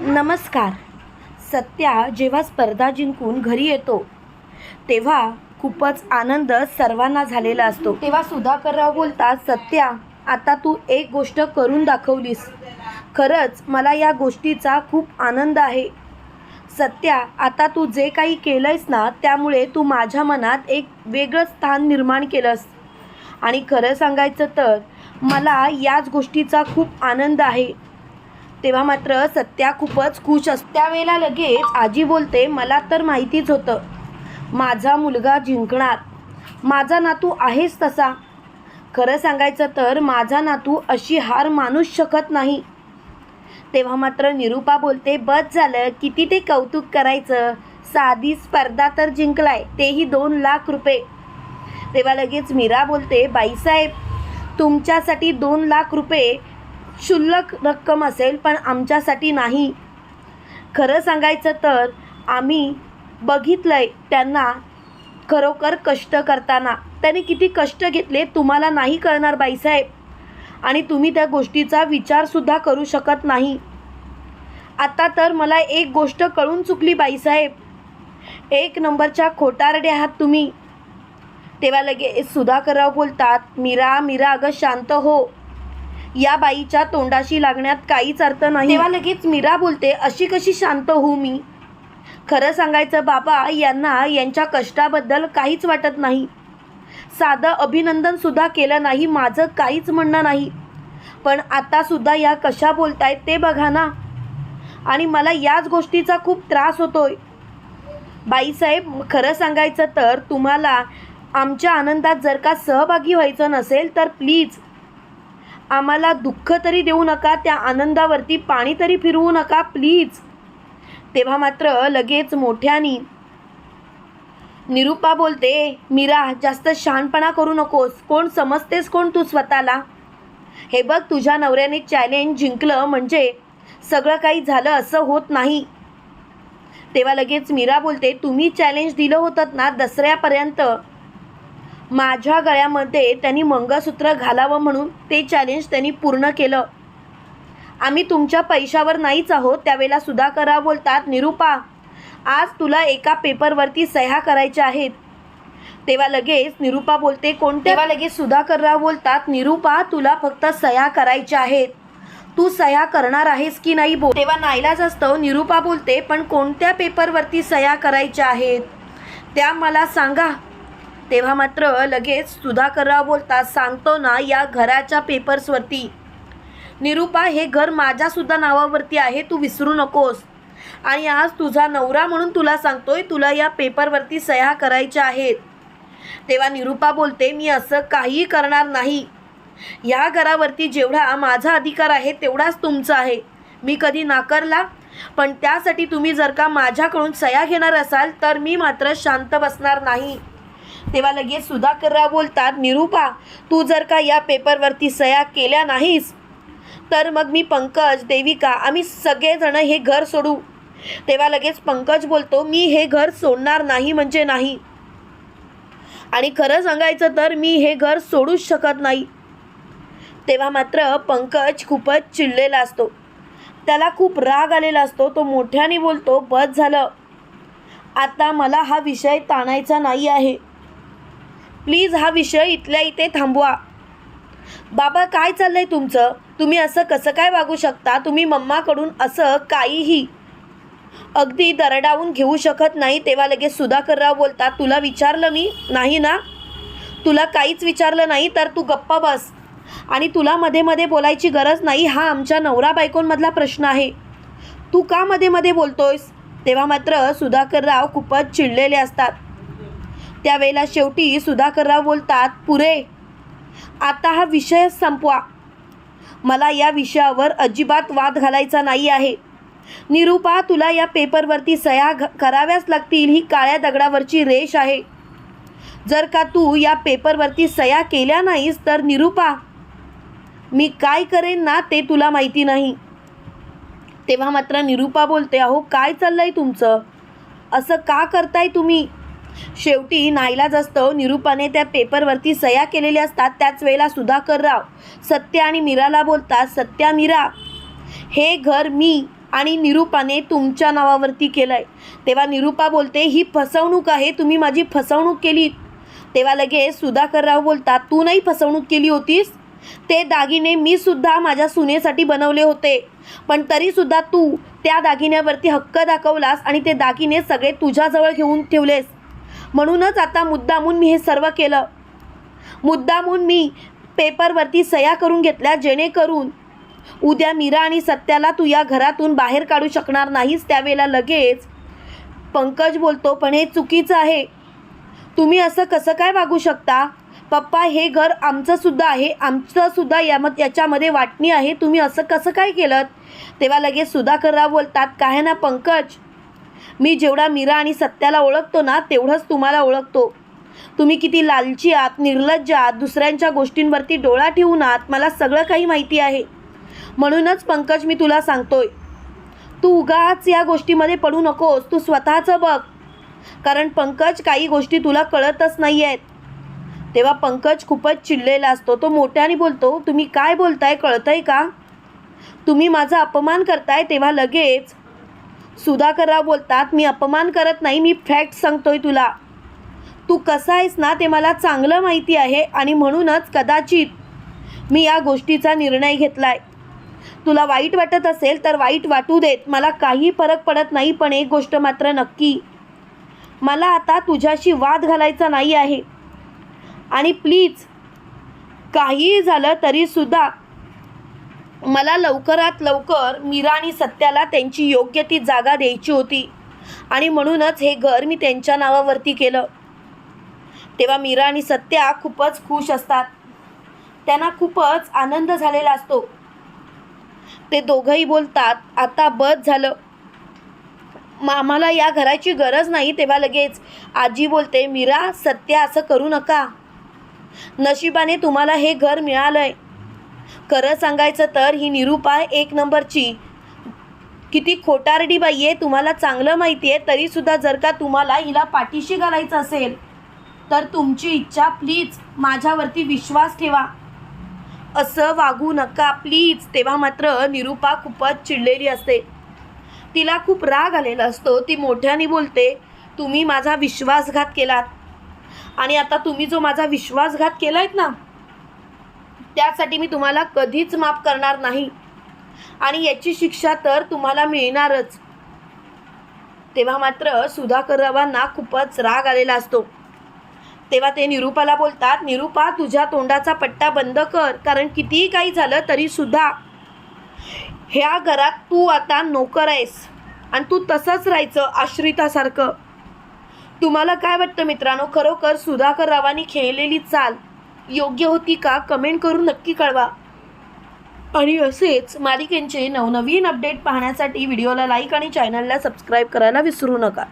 नमस्कार. सत्या जेव्हा स्पर्धा जिंकून घरी येतो तेव्हा खूपच आनंद सर्वांना झालेला असतो. तेव्हा सुधाकरराव बोलतात सत्या आता तू एक गोष्ट करून दाखवलीस. खरंच मला या गोष्टीचा खूप आनंद आहे. सत्या आता तू जे काही केलंयस ना त्यामुळे तू माझ्या मनात एक वेगळं स्थान निर्माण केलंस. आणि खरं सांगायचं तर मला याच गोष्टीचा खूप आनंद आहे. तेव्हा मात्र सत्या खूपच खुश असते त्यावेळेला लगेच आजी बोलते मला तर माहितीच होतं. माझा मुलगा जिंकणार. माझा नातू आहेच तसा. खरं सांगायचं तर माझा नातू अशी हार मानूच शकत नाही. तेव्हा मात्र निरूपा बोलते बस झालं. किती ते कौतुक करायचं? साधी स्पर्धा तर जिंकलाय. तेही दोन लाख रुपये. तेव्हा लगेच मीरा बोलते बाईसाहेब तुमच्यासाठी दोन लाख रुपये क्षुल्लक रक्कम असेल पण आमच्यासाठी नाही. खरं सांगायचं तर आम्ही बघितलं आहे त्यांना खरोखर कष्ट करताना. त्याने किती कष्ट घेतले तुम्हाला नाही कळणार बाईसाहेब. आणि तुम्ही त्या गोष्टीचा विचारसुद्धा करू शकत नाही. आता तर मला एक गोष्ट कळून चुकली बाईसाहेब. एक नंबरच्या खोटारडे आहात तुम्ही. तेव्हा लगे सुधाकरराव बोलतात मीरा मीरा अगं शांत हो. या बाईच्या तोंडाशी लागण्यात काहीच अर्थ नाही. तेव्हा लगेच मीरा बोलते अशी कशी शांत होऊ मी? खरं सांगायचं बाबा यांना यांच्या कष्टाबद्दल काहीच वाटत नाही. साधं अभिनंदन सुद्धा केलं नाही माझं काहीच म्हणणं नाही. पण आता सुद्धा या कशा बोलतायत ते बघा ना. आणि मला याच गोष्टीचा खूप त्रास होतोय. बाईसाहेब खरं सांगायचं तर तुम्हाला आमच्या आनंदात जर का सहभागी व्हायचं नसेल तर प्लीज आम्हाला दुःख तरी देऊ नका त्या आनंदावरती पाणी तरी फिरवू नका प्लीज. तेव्हा मात्र लगेच मोठ्यानी निरूपा बोलते मीरा जास्त शहाणपणा करू नकोस. कोण समजतेस कोण तू स्वतःला? हे बघ तुझ्या नवऱ्याने चॅलेंज जिंकलं म्हणजे सगळं काही झालं असं होत नाही. तेव्हा लगेच मीरा बोलते तुम्ही चॅलेंज दिलं होतं ना दसऱ्यापर्यंत. माझ्या गळ्यामध्ये त्यांनी मंगळसूत्र घालावं म्हणून ते चॅलेंज त्यांनी पूर्ण केलं. आम्ही तुमच्या पैशावर नाहीच आहोत त्यावेळेला सुधाकरा बोलतात निरूपा आज तुला एका पेपरवरती सह्या करायच्या आहेत. तेव्हा लगेच निरूपा बोलते कोणते तेव्हा लगेच सुधाकरराव बोलतात निरूपा तुला फक्त सह्या करायच्या आहेत. तू सह्या करणार आहेस की नाही बोल. तेव्हा नाईलाज असतो निरूपा बोलते पण कोणत्या पेपरवरती सह्या करायच्या आहेत? त्या मला सांगा. तेव्हा मात्र लगेच सुधाकरराव बोलतात सांगतो ना या घराच्या पेपर्सवरती. निरूपा हे घर माझ्यासुद्धा नावावरती आहे तू विसरू नकोस. आणि आज तुझा नवरा म्हणून तुला सांगतोय तुला या पेपरवरती सह्या करायच्या आहेत. तेव्हा निरूपा बोलते मी असं काहीही करणार नाही. या घरावरती जेवढा माझा अधिकार आहे तेवढाच तुमचा आहे. मी कधी नाकारला? पण त्यासाठी तुम्ही जर का माझ्याकडून सह्या घेणार असाल तर मी मात्र शांत बसणार नाही. तेव्हा लगेच सुधाकरराव बोलतात निरूपा तू जर का या पेपरवरती सह्या केल्या नाहीस तर मग मी पंकज देविका आम्ही सगळेजण हे घर सोडू. तेव्हा लगेच पंकज बोलतो मी हे घर सोडणार नाही म्हणजे नाही. आणि खरं सांगायचं तर मी हे घर सोडूच शकत नाही. तेव्हा मात्र पंकज खूपच चिडलेला असतो. त्याला खूप राग आलेला असतो तो मोठ्याने बोलतो बस झालं. आता मला हा विषय ताणायचा नाही आहे. प्लीज हा विषय इथल्या इथे थांबवा. बाबा काय चाललंय तुमचं? तुम्ही असं कसं काय वागू शकता? तुम्ही मम्माकडून असं काहीही अगदी दरडावून घेऊ शकत नाही तेव्हा लगेच सुधाकरराव बोलतात तुला विचारलं मी? नाही ना? तुला काहीच विचारलं नाही तर तू गप्पा बस. आणि तुला मध्ये मध्ये बोलायची गरज नाही हा आमच्या नवरा बायकोंमधला प्रश्न आहे. तू का मध्ये मध्ये बोलतोयस? तेव्हा मात्र सुधाकरराव खूपच चिडलेले असतात. त्यावेळेला शेवटी सुधाकरराव बोलतात पुरे आता हा विषय संपवा. मला या विषयावर अजिबात वाद घालायचा नाही आहे. निरूपा तुला या पेपरवरती सह्या घ कराव्याच लागतील ही काळ्या दगडावरची रेष आहे. जर का तू या पेपरवरती सह्या केल्या नाहीस तर निरूपा मी काय करेन ना ते तुला माहिती नाही. तेव्हा मात्र निरूपा बोलते अहो काय चाललंय तुमचं? असं का करताय तुम्ही? शेवटी नाईलाज असतं निरूपाने त्या पेपरवरती सह्या केलेल्या असतात त्याच वेळेला सुधाकरराव सत्या आणि मीराला बोलतात सत्या मीरा हे घर मी आणि निरूपाने तुमच्या नावावरती केलं आहे तेव्हा निरूपा बोलते ही फसवणूक आहे तुम्ही माझी फसवणूक केली तेव्हा लगेच सुधाकरराव बोलतात तू नाही फसवणूक केली होतीस? ते दागिने मी सुद्धा माझ्या सुनेसाठी बनवले होते. पण तरीसुद्धा तू त्या दागिन्यावरती हक्क दाखवलास आणि ते दागिने सगळे तुझ्याजवळ घेऊन ठेवलेस. म्हणूनच आता मुद्दामून मी हे सर्व केलं. मुद्दामून मी पेपरवरती सह्या करून घेतल्या जेणेकरून उद्या मीरा आणि सत्याला तू या घरातून बाहेर काढू शकणार नाहीस त्यावेळेला लगेच. पंकज बोलतो पण हे चुकीचं आहे. तुम्ही असं कसं काय वागू शकता? पप्पा हे घर आमचंसुद्धा आहे. आमचंसुद्धा याम याच्यामध्ये वाटणी आहे. तुम्ही असं कसं काय केलं तेव्हा लगेच सुधाकरराव बोलतात काय ना पंकज मी जेवढा मीरा आणि सत्याला ओळखतो ना तेवढंच तुम्हाला ओळखतो. तुम्ही किती लालची आहात निर्लज्ज आहात दुसऱ्यांच्या गोष्टींवरती डोळा ठेवून आहात मला सगळं काही माहिती आहे. म्हणूनच पंकज मी तुला सांगतोय तू उगाच या गोष्टीमध्ये पडू नकोस तू स्वतःचं बघ. कारण पंकज काही गोष्टी तुला कळतच नाही आहेत तेव्हा पंकज खूपच चिडलेला असतो तो मोठ्याने बोलतो तुम्ही काय बोलताय कळतंय का? तुम्ही माझा अपमान करताय तेव्हा लगेच सुधाकरराव बोलतात मी अपमान करत नाही मी फॅक्ट सांगतोय तुला. तू कसा आहेस ना ते मला चांगलं माहिती आहे आणि म्हणूनच कदाचित मी या गोष्टीचा निर्णय घेतलाय. तुला वाईट वाटत असेल तर वाईट वाटू देत. मला काही फरक पडत नाही पण एक गोष्ट मात्र नक्की. मला आता तुझ्याशी वाद घालायचा नाही आहे. आणि प्लीज काहीही झालं तरीसुद्धा मला लवकरात लवकर मीरा आणि सत्याला त्यांची योग्य ती जागा द्यायची होती. आणि म्हणूनच हे घर मी त्यांच्या नावावरती केलं. तेव्हा मीरा आणि सत्या खूपच खुश असतात. त्यांना खूपच आनंद झालेला असतो. ते दोघंही बोलतात आता बस झालं. मग आम्हाला या घराची गरज नाही तेव्हा लगेच आजी बोलते मीरा सत्या असं करू नका. नशिबाने तुम्हाला हे घर मिळालं आहे खरं सांगायचं तर ही निरुपाय एक नंबरची. किती खोटारडी बाई आहे तुम्हाला चांगलं माहिती आहे तरीसुद्धा जर का तुम्हाला हिला पाठीशी घालायचं असेल तर तुमची इच्छा प्लीज माझ्यावरती विश्वास ठेवा. असं वागू नका प्लीज. तेव्हा मात्र निरूपा खूपच चिडलेली असते. तिला खूप राग आलेला असतो ती मोठ्याने बोलते तुम्ही माझा विश्वासघात केलात. आणि आता तुम्ही जो माझा विश्वासघात केला आहेत ना त्यासाठी मी तुम्हाला कधीच माफ करणार नाही. आणि याची शिक्षा तर तुम्हाला मिळणारच. तेव्हा मात्र सुधाकररावांना खूपच राग आलेला असतो. तेव्हा ते निरूपाला बोलतात निरूपा तुझ्या तोंडाचा पट्टा बंद कर कारण कितीही काही झालं तरी सुद्धा ह्या घरात तू आता नोकर आहेस आणि तू तसंच राहायचं आश्रितासारखं. तुम्हाला काय वाटतं मित्रांनो? खरोखर सुधाकर रावांनी खेळलेली चाल योग्य होती का कमेंट करून नक्की कळवा. आणि असेच मालिकेंचे नवनवीन अपडेट पाहण्यासाठी व्हिडिओला लाईक आणि चॅनलला सबस्क्राईब करायला विसरू नका.